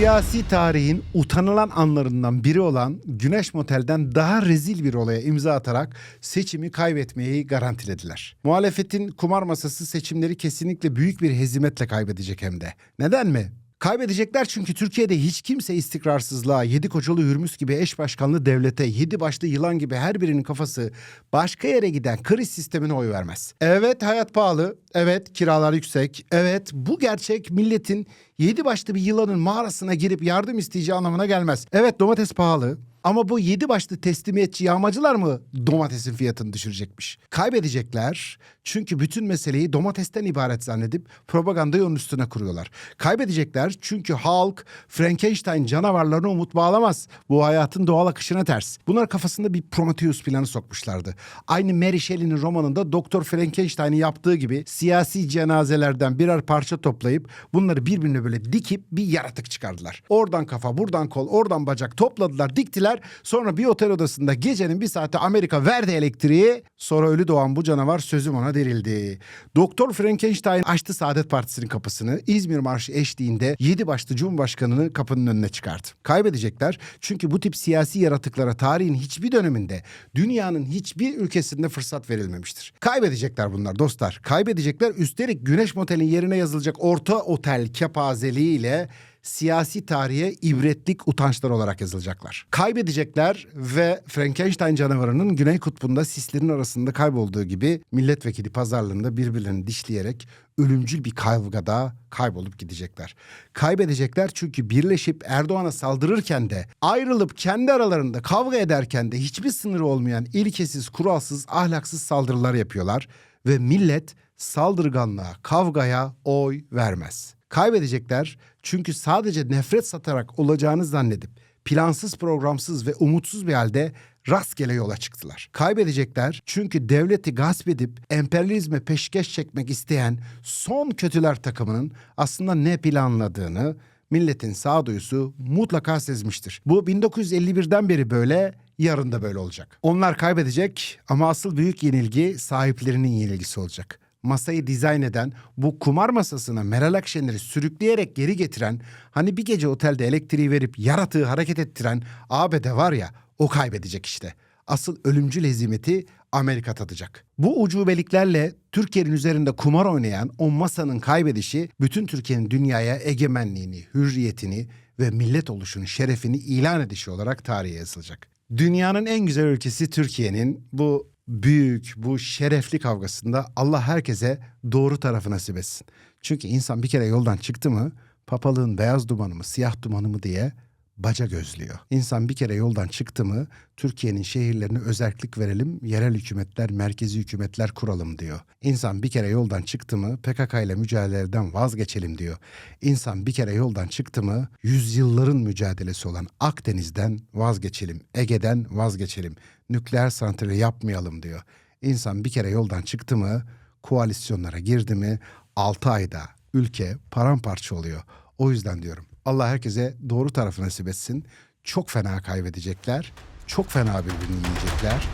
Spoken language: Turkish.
Siyasi tarihin utanılan anlarından biri olan Güneş Motel'den daha rezil bir olaya imza atarak seçimi kaybetmeyi garantilediler. Muhalefetin kumar masası seçimleri kesinlikle büyük bir hezimetle kaybedecek hem de. Neden mi? Kaybedecekler çünkü Türkiye'de hiç kimse istikrarsızlığa, yedi kocalı hürmüz gibi eş başkanlı devlete, yedi başlı yılan gibi her birinin kafası başka yere giden kriz sistemine oy vermez. Evet hayat pahalı, evet kiralar yüksek, evet bu gerçek milletin yedi başlı bir yılanın mağarasına girip yardım isteyeceği anlamına gelmez. Evet domates pahalı, ama bu yedi başlı teslimiyetçi yağmacılar mı domatesin fiyatını düşürecekmiş? Kaybedecekler çünkü bütün meseleyi domatesten ibaret zannedip propagandayı onun üstüne kuruyorlar. Kaybedecekler çünkü halk Frankenstein canavarlarına umut bağlamaz. Bu hayatın doğal akışına ters. Bunlar kafasında bir Prometheus planı sokmuşlardı. Aynı Mary Shelley'nin romanında Doktor Frankenstein'i yaptığı gibi siyasi cenazelerden birer parça toplayıp bunları birbirine böyle dikip bir yaratık çıkardılar. Oradan kafa, buradan kol, oradan bacak topladılar, diktiler. Sonra bir otel odasında gecenin bir saati Amerika verdi elektriği. Sonra ölü doğan bu canavar sözüm ona derildi. Doktor Frankenstein açtı Saadet Partisi'nin kapısını. İzmir Marşı eşliğinde yedi başlı Cumhurbaşkanı'nı kapının önüne çıkardı. Kaybedecekler çünkü bu tip siyasi yaratıklara tarihin hiçbir döneminde dünyanın hiçbir ülkesinde fırsat verilmemiştir. Kaybedecekler bunlar dostlar. Kaybedecekler üstelik Güneş Motel'in yerine yazılacak orta otel kepazeliğiyle siyasi tarihe ibretlik utançlar olarak yazılacaklar. Kaybedecekler ve Frankenstein canavarının Güney Kutbu'nda sislerin arasında kaybolduğu gibi milletvekili pazarlığında birbirlerini dişleyerek ölümcül bir kavgada kaybolup gidecekler. Kaybedecekler çünkü birleşip Erdoğan'a saldırırken de ayrılıp kendi aralarında kavga ederken de hiçbir sınırı olmayan ilkesiz, kuralsız, ahlaksız saldırılar yapıyorlar ve millet saldırganlığa, kavgaya oy vermez. Kaybedecekler çünkü sadece nefret satarak olacağını zannedip plansız, programsız ve umutsuz bir halde rastgele yola çıktılar. Kaybedecekler çünkü devleti gasp edip emperyalizme peşkeş çekmek isteyen son kötüler takımının aslında ne planladığını milletin sağduyusu mutlaka sezmiştir. Bu 1951'den beri böyle, yarın da böyle olacak. Onlar kaybedecek ama asıl büyük yenilgi sahiplerinin yenilgisi olacak masayı dizayn eden, bu kumar masasına Meral Akşener'i sürükleyerek geri getiren, hani bir gece otelde elektriği verip yaratığı hareket ettiren ABD var ya, o kaybedecek işte. Asıl ölümcül hezimeti Amerika tadacak. Bu ucubeliklerle Türkiye'nin üzerinde kumar oynayan o masanın kaybedişi bütün Türkiye'nin dünyaya egemenliğini, hürriyetini ve millet oluşunun şerefini ilan edişi olarak tarihe yazılacak. Dünyanın en güzel ülkesi Türkiye'nin bu büyük, bu şerefli kavgasında Allah herkese doğru tarafı nasip etsin. Çünkü insan bir kere yoldan çıktı mı papalığın beyaz dumanı mı siyah dumanı mı diye baca gözlüyor. İnsan bir kere yoldan çıktı mı Türkiye'nin şehirlerine özellik verelim, yerel hükümetler, merkezi hükümetler kuralım diyor. İnsan bir kere yoldan çıktı mı PKK ile mücadeleden vazgeçelim diyor. İnsan bir kere yoldan çıktı mı yüzyılların mücadelesi olan Akdeniz'den vazgeçelim, Ege'den vazgeçelim, nükleer santrali yapmayalım diyor. İnsan bir kere yoldan çıktı mı koalisyonlara girdi mi 6 ayda ülke paramparça oluyor. O yüzden diyorum Allah herkese doğru tarafı nasip etsin. Çok fena kaybedecekler. Çok fena birbirini yiyecekler.